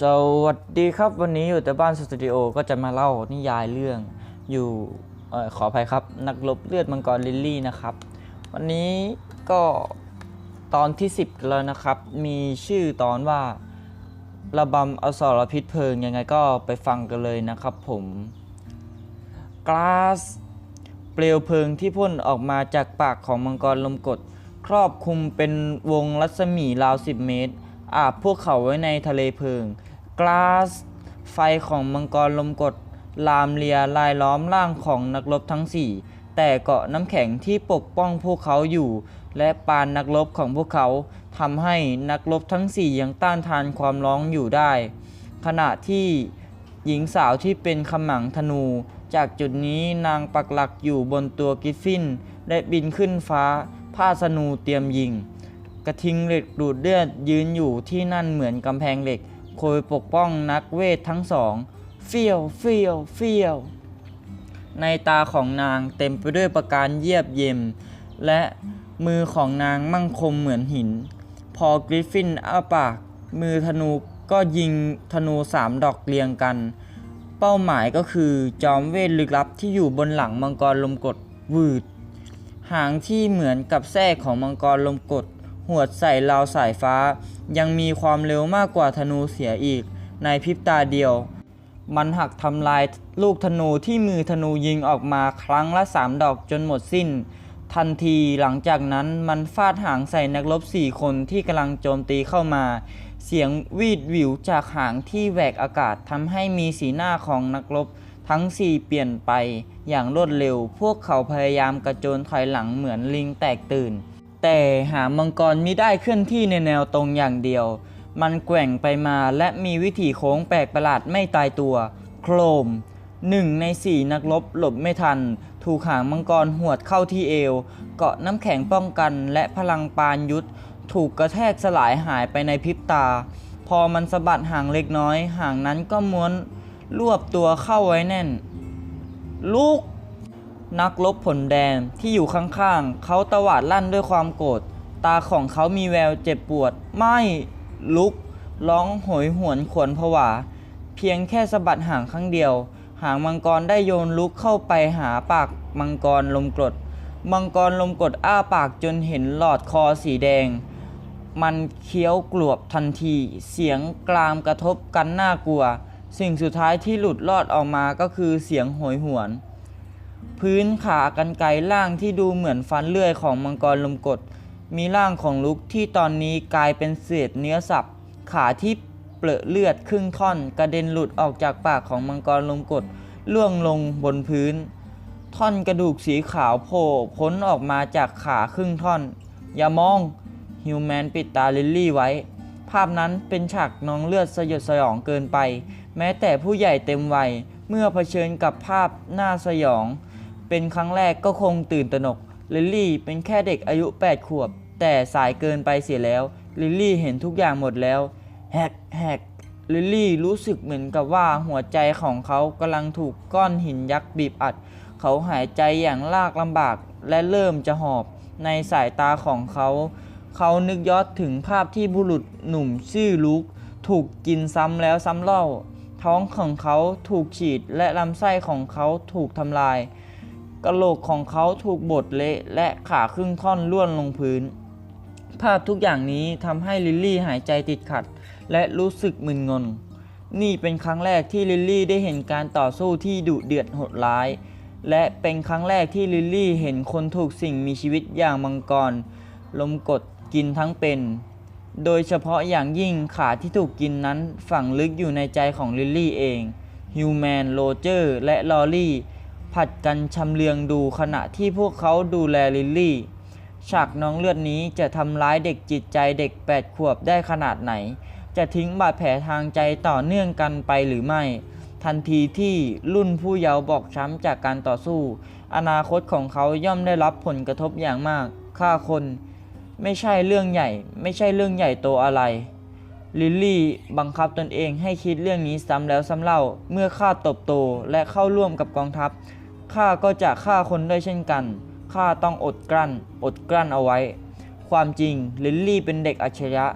สวัสดีครับวันนี้อยู่แต่บ้านสตูดิโอก็จะมาเล่านิยายเรื่องอยู่ออขออภัยครับ นักรบเลือดมังกรลิลลี่นะครับ วันนี้ก็ตอนที่ 10 แล้วนะครับ มีชื่อตอนว่าระบำอสรพิษเพลิงยังไงก็ไปฟังกันเลยนะครับผมกลาสเปลวเพลิงที่พ่นออกมาจากปากของมังกรลมกด ครอบคลุมเป็นวงรัศมีราว 10 เมตร อาบพวกเขาไว้ในทะเลเพลิง กลาส ไฟของมังกรลมกด ลามเลียลายล้อมร่างของนักรบทั้ง4แต่เกาะน้ำแข็งที่ปกป้องพวกเขาอยู่ และปานนักรบของพวกเขาทำให้นักรบทั้ง4ยังต้านทานความร้องอยู่ได้ ขณะที่หญิงสาวที่เป็นขมังธนู จากจุดนี้นางปักหลักอยู่บนตัวกิฟฟิน และบินขึ้นฟ้าผ้าสนูเตรียมยิง กระทิงเหล็กดูดเลือดยืนอยู่ที่นั่นเหมือนกำแพงเหล็กคอยปกป้องนักเวททั้งสองเฟียวเฟียวเฟียว ในตาของนางเต็มไปด้วยประการเยียบเย็มและมือของนางมั่งคมเหมือนหิน พอกริฟฟินอ้าปาก มือธนูก็ยิงธนูสามดอกเรียงกัน เป้าหมายก็คือจอมเวทลึกลับที่อยู่บนหลังมังกรลมกดวืด หางที่เหมือนกับแส้ของมังกรลมกด หวดใส่ราวสายฟ้า ยังมีความเร็วมากกว่าธนูเสียอีก ในพริบตาเดียว มันหักทำลายลูกธนูที่มือธนูยิงออกมาครั้งละสามดอกจนหมดสิ้น ทันทีหลังจากนั้นมันฟาดหางใส่นักรบสี่คนที่กำลังโจมตีเข้ามา เสียงวีดวิวจากหางที่แหวกอากาศทำให้มีสีหน้าของนักรบทั้งสี่เปลี่ยนไปอย่างรวดเร็ว พวกเขาพยายามกระโจนถอยหลังเหมือนลิงแตกตื่น แต่หางมังกรมิได้เคลื่อนที่ในแนวตรงอย่างเดียว มันแกว่งไปมาและมีวิถีโค้งแปลกประหลาดไม่ตายตัว โครมหนึ่งในสี่นักรบหลบไม่ทัน ถูกหางมังกรหวดเข้าที่เอว เกาะน้ำแข็งป้องกันและพลังปานยุทธถูกกระแทกสลายหายไปในพริบตา พอมันสะบัดหางเล็กน้อย หางนั้นก็ม้วนรวบตัวเข้าไว้แน่น ลูก นักลบผลแดงที่อยู่ข้างๆ เขาตวาดลั่นด้วยความโกรธ ตาของเขามีแววเจ็บปวด ไม่ ลุก ร้องโหยหวนขวนผวา เพียงแค่สะบัดหางครั้งเดียว หางมังกรได้โยนลุกเข้าไปหาปากมังกรลมกรด มังกรลมกรดอ้าปากจนเห็นหลอดคอสีแดง มันเคี้ยวกลวบทันที เสียงกรามกระทบกันน่ากลัว สิ่งสุดท้ายที่หลุดรอดออกมาก็คือเสียงโหยหวน พื้นขากันไกรล่างที่ดูเหมือนฟันเลื่อยของมังกรลมกด มีร่างของลุกที่ตอนนี้กลายเป็นเศษเนื้อสับ ขาที่เปรอเลือดครึ่งท่อน กระเด็นหลุดออกจากปากของมังกรลมกดล่วงลงบนพื้น ท่อนกระดูกสีขาวโผล่พ้นออกมาจากขาครึ่งท่อน อย่ามองฮิวแมนปิดตาลิลลี่ไว้ ภาพนั้นเป็นฉากนองเลือดสยดสยองเกินไป แม้แต่ผู้ใหญ่เต็มวัยเมื่อเผชิญกับภาพน่าสยอง เป็นครั้งแรกก็คงตื่นตระหนก ลิลลี่เป็นแค่เด็กอายุ 8 ขวบ แต่สายเกินไปเสียแล้ว ลิลลี่เห็นทุกอย่างหมดแล้วแฮกแฮกลิลลี่รู้สึกเหมือนกับว่าหัวใจของเขากำลังถูกก้อนหินยักษ์บีบอัด เขาหายใจอย่างลากลำบากและเริ่มจะหอบ ในสายตาของเขา เขานึกย้อนถึงภาพที่บุรุษหนุ่มชื่อลุก ถูกกินซ้ำแล้วซ้ำเล่า ท้องของเขาถูกฉีดและลำไส้ของเขาถูกทำลาย กระโหลกของเขาถูกบดเละและขาครึ่งท่อนล่วนลงพื้น ภาพทุกอย่างนี้ทำให้ลิลลี่หายใจติดขัด และรู้สึกมึนงง นี่เป็นครั้งแรกที่ลิลลี่ได้เห็นการต่อสู้ที่ดุเดือดโหดร้าย และเป็นครั้งแรกที่ลิลลี่เห็นคนถูกสิ่งมีชีวิตอย่างมังกรลมกดกินทั้งเป็น โดยเฉพาะอย่างยิ่งขาที่ถูกกินนั้นฝังลึกอยู่ในใจของลิลลี่เองฮิวแมนโรเจอร์และลอรี่ ผัดกันชำเลืองดูขณะที่พวกเขาดูแลลิลลี่ ฉากน้องเลือดนี้จะทำร้ายเด็กจิตใจเด็ก 8 ขวบได้ขนาดไหน จะทิ้งบาดแผลทางใจต่อเนื่องกันไปหรือไม่ ทันทีที่รุ่นผู้เยาว์บอกช้ำจากการต่อสู้ อนาคตของเขาย่อมได้รับผลกระทบอย่างมากฆ่าคน ไม่ใช่เรื่องใหญ่ ไม่ใช่เรื่องใหญ่โตอะไรลิลลี่บังคับตนเองให้คิดเรื่องนี้ซ้ำแล้วซ้ำเล่าเมื่อข้าตบโตและเข้าร่วมกับกองทัพ ข้าก็จะฆ่าคนด้วยเช่นกัน ข้าต้องอดกลั้น อดกลั้นเอาไว้ ความจริงลิลลี่เป็นเด็กอัจฉริยะ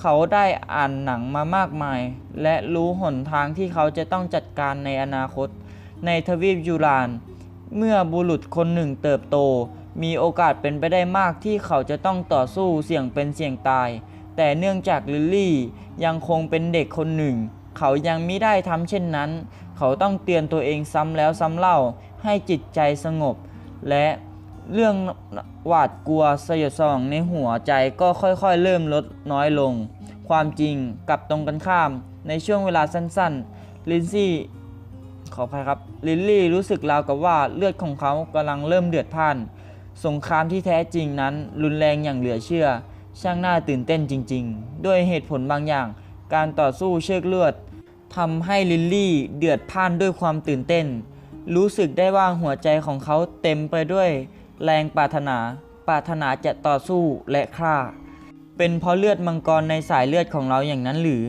เขาได้อ่านหนังมามากมาย และรู้หนทางที่เขาจะต้องจัดการในอนาคต ในทวีปยูราน เมื่อบุรุษคนหนึ่งเติบโต มีโอกาสเป็นไปได้มากที่เขาจะต้องต่อสู้เสี่ยงเป็นเสี่ยงตาย แต่เนื่องจากลิลลี่ยังคงเป็นเด็กคนหนึ่ง เขายังไม่ได้ทำเช่นนั้น เขาต้องเตือนตัวเองซ้ำแล้วซ้ำเล่าให้จิตใจสงบ และเรื่องหวาดกลัวสยดสยองในหัวใจก็ค่อยๆ เริ่มลดน้อยลง ความจริงกลับตรงกันข้ามในช่วงเวลาสั้นๆ ลินซี่ขออภัยครับ ลิลลี่รู้สึกราวกับว่าเลือดของเขากำลังเริ่มเดือดพ่าน สงครามที่แท้จริงนั้น รุนแรงอย่างเหลือเชื่อ ช่างน่าตื่นเต้นจริง ๆ ด้วยเหตุผลบางอย่าง การต่อสู้เชือกเลือด ทำให้ลิลลี่เดือดพ่านด้วยความตื่นเต้น รู้สึกได้ว่าหัวใจของเขาเต็มไปด้วย แรงปรารถนา ปรารถนาจะต่อสู้และฆ่า เป็นเพราะเลือดมังกรในสายเลือดของเราอย่างนั้นหรือ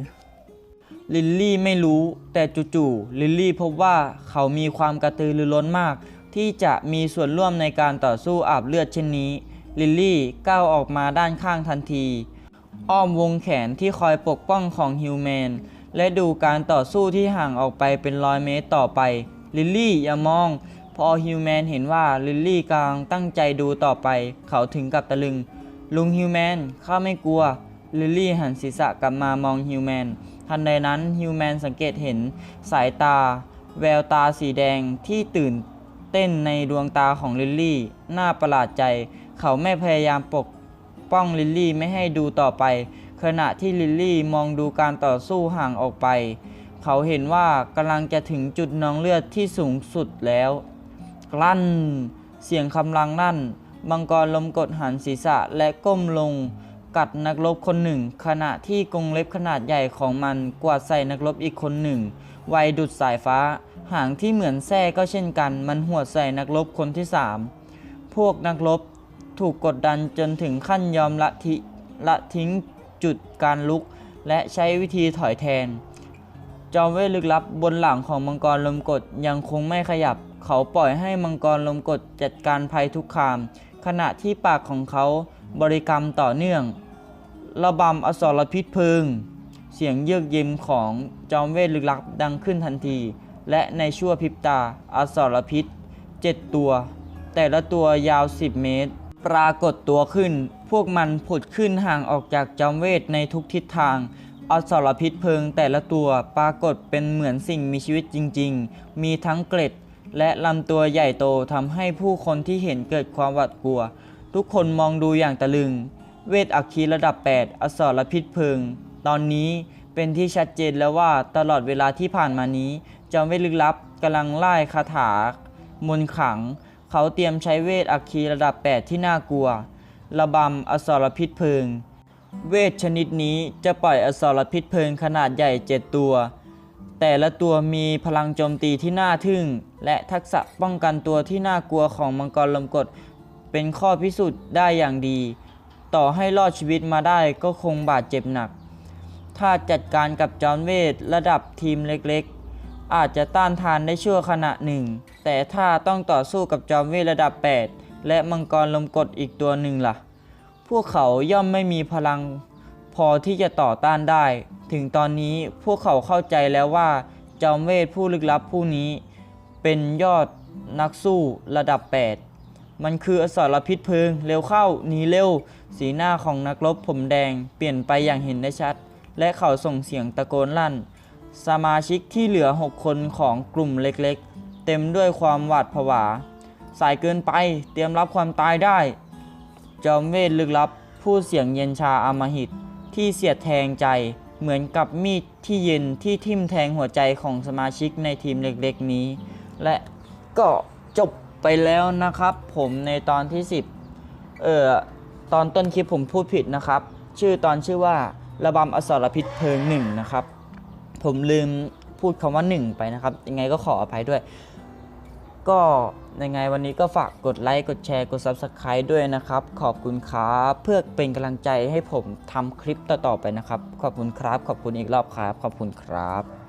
ลิลลี่ไม่รู้ แต่จู่ๆลิลลี่พบว่าเขามีความกระตือรือร้นมาก ที่จะมีส่วนร่วมในการต่อสู้อาบเลือดเช่นนี้ ลิลลี่ก้าวออกมาด้านข้างทันที อ้อมวงแขนที่คอยปกป้องของฮิวแมน และดูการต่อสู้ที่ห่างออกไปเป็นร้อยเมตรต่อไป ลิลลี่อย่ามอง พอฮิวแมนเห็นว่าลิลลี่กำลังตั้งใจดูต่อไป เขาถึงกับตะลึง ลุงฮิวแมนข้าไม่กลัว ลิลลี่หันศีรษะกลับมามองฮิวแมน ทันใดนั้นฮิวแมนสังเกตเห็นสายตา แววตาสีแดงที่ตื่นเต้นในดวงตาของลิลลี่ น่าประหลาดใจ เขาไม่พยายามปกป้องลิลลี่ไม่ให้ดูต่อไป ขณะที่ลิลลี่มองดูการต่อสู้ห่างออกไป เขาเห็นว่ากำลังจะถึงจุดนองเลือดที่สูงสุดแล้ว กลั้นเสียงคำรางนั่นมังกรลมกดหันศีรษะและก้มลง กัดนักรบคนหนึ่ง ขณะที่กรงเล็บขนาดใหญ่ของมันกวาดใส่นักรบอีกคนหนึ่งไวดุดสายฟ้า หางที่เหมือนแส้ก็เช่นกัน มันหวดใส่นักรบคนที่สามพวกนักรบถูกกดดันจนถึงขั้นยอมละทิละทิ้ง จุดการลุก และใช้วิธีถอยแทน จอมเวทลึกลับบนหลังของมังกรลมกดยังคงไม่ขยับ เขาปล่อยให้มังกรลมกดจัดการภัยทุกคาม ขณะที่ปากของเขาบริกรรมต่อเนื่อง ระบำอสรพิษพลิงเสียงเยือกเย็นของจอมเวทลึกลับดังขึ้นทันที และในชั่วพริบตาอสรพิษเจ็ดตัว แต่ละตัวยาว 10 เมตร ปรากฏตัวขึ้น พวกมันผุดขึ้นห่างออกจากจอมเวทในทุกทิศทาง อสรพิษเพลิงแต่ละตัวปรากฏเป็นเหมือนสิ่งมีชีวิตจริง ๆ มีทั้งเกล็ด และลำตัวใหญ่โตทำให้ผู้คนที่เห็นเกิดความหวาดกลัว ทุกคนมองดูอย่างตะลึง เวทอัคคีระดับ 8 อสรพิษเพลิง ตอนนี้เป็นที่ชัดเจนแล้วว่าตลอดเวลาที่ผ่านมานี้จอมเวทลึกลับกำลังไล่คาถามนขัง เขาเตรียมใช้เวทอัคคีระดับ 8 ที่น่ากลัว ระบำอสรพิษเพลิง เวทชนิดนี้จะปล่อยอสรพิษเพลิงขนาดใหญ่ 7 ตัว แต่ละตัวมีพลังโจมตีที่น่าทึ่ง และทักษะป้องกันตัวที่น่ากลัวของมังกรลมกด เป็นข้อพิสูจน์ได้อย่างดี ต่อให้รอดชีวิตมาได้ก็คงบาดเจ็บหนัก ถ้าจัดการกับจอมเวทระดับทีมเล็กๆ อาจจะต้านทานได้ชั่วขณะหนึ่ง แต่ถ้าต้องต่อสู้กับจอมเวทระดับ 8 และมังกรลมกดอีกตัวหนึ่งล่ะ พวกเขาย่อมไม่มีพลังพอที่จะต่อต้านได้ ถึงตอนนี้พวกเขาเข้าใจแล้วว่า จอมเวทผู้ลึกลับผู้นี้ เป็นยอดนักสู้ระดับ 8 มันคืออสรพิษเพลิง เร็วเข้าหนีเร็ว สีหน้าของนักรบผมแดง เปลี่ยนไปอย่างเห็นได้ชัด และเขาส่งเสียงตะโกนลั่น สมาชิกที่เหลือ 6 คนของกลุ่มเล็กๆ เต็มด้วยความหวาดผวา สายเกินไปเตรียมรับความตายได้ จอมเวทลึกลับพูดเสียงเย็นชาอมหิต ที่เสียดแทงใจเหมือนกับมีดที่เย็นที่ทิ่มแทงหัวใจของสมาชิกในทีมเล็กๆนี้ และก็จบไปแล้วนะครับ ผมในตอนที่ 10 เอ่อตอนต้นคลิปผมพูดผิดนะครับ ชื่อตอนชื่อว่าระบำอสรพิษเพลิงหนึ่งนะครับ ผมลืมพูดคำว่า1ไปนะครับ ยังไงก็ขออภัยด้วย ก็ยังไงวันนี้ก็ฝากกดไลค์ กดแชร์ กด Subscribe ด้วยนะครับ ขอบคุณครับเพื่อเป็นกำลังใจให้ผมทำคลิปต่อๆไปนะครับ ขอบคุณครับ ขอบคุณอีกรอบครับ ขอบคุณครับ